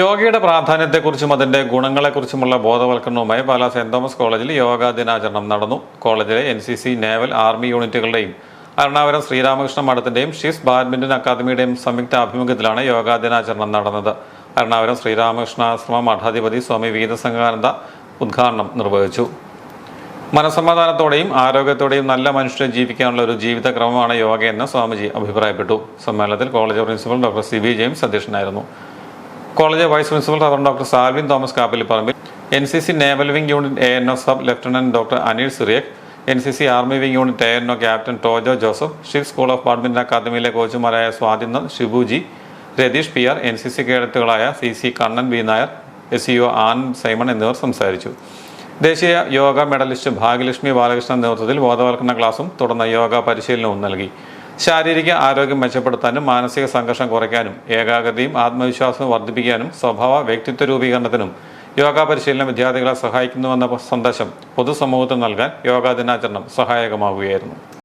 യോഗയുടെ പ്രാധാന്യത്തെക്കുറിച്ചും അതിന്റെ ഗുണങ്ങളെക്കുറിച്ചുമുള്ള ബോധവൽക്കരണവുമായി പാലാ സെന്റ് തോമസ് കോളേജിൽ യോഗാ ദിനാചരണം നടന്നു. കോളേജിലെ N C C naval army യൂണിറ്റുകളുടെയും Ernakulam Sreeramakrishna മഠത്തിന്റെയും ഷിസ് ബാഡ്മിന്റൺ അക്കാദമിയുടെയും സംയുക്ത ആഭിമുഖ്യത്തിലാണ് യോഗാ ദിനാചരണം നടന്നത്. എറണാകുളം ശ്രീരാമകൃഷ്ണാശ്രമ മഠാധിപതി സ്വാമി വീരസംഗാനന്ദ ഉദ്ഘാടനം നിർവഹിച്ചു. മനസമാധാനത്തോടെയും ആരോഗ്യത്തോടെയും നല്ല മനുഷ്യരെ ജീവിക്കാനുള്ള ഒരു ജീവിതക്രമമാണ് യോഗയെന്ന് സ്വാമിജി അഭിപ്രായപ്പെട്ടു. സമ്മേളനത്തിൽ college principal doctor C B James അധ്യക്ഷനായിരുന്നു college vice principal റവർ doctor Salvin Thomas Kappilipparambil N C C naval wing unit A N O sub lieutenant doctor Anil Cyriac N C C army wing unit A N O captain Tojo Joseph ഷിഫ് school of badminton അക്കാദമിയിലെ കോച്ചുമാരായ Swathinder Shibuji Ratheesh P R N C C കേഡറ്റുകളായ C C Kannan B Nair S EO Anand Simon എന്നിവർ സംസാരിച്ചു. ദേശീയ yoga medallist Bhagyalakshmi Balakrishnan നേതൃത്വത്തിൽ ബോധവൽക്കരണ ക്ലാസും തുടർന്ന് യോഗ പരിശീലനവും നൽകി. ശാരീരിക ആരോഗ്യം മെച്ചപ്പെടുത്താനും മാനസിക സംഘർഷം കുറയ്ക്കാനും ഏകാഗ്രതയും ആത്മവിശ്വാസവും വർദ്ധിപ്പിക്കാനും സ്വഭാവ വ്യക്തിത്വ രൂപീകരണത്തിനും യോഗ പരിശീലനം വിദ്യാർത്ഥികളെ സഹായിക്കുന്നുവെന്ന സന്ദേശം പൊതുസമൂഹത്തിന് നൽകാൻ യോഗാ ദിനാചരണം സഹായകമാവുകയായിരുന്നു.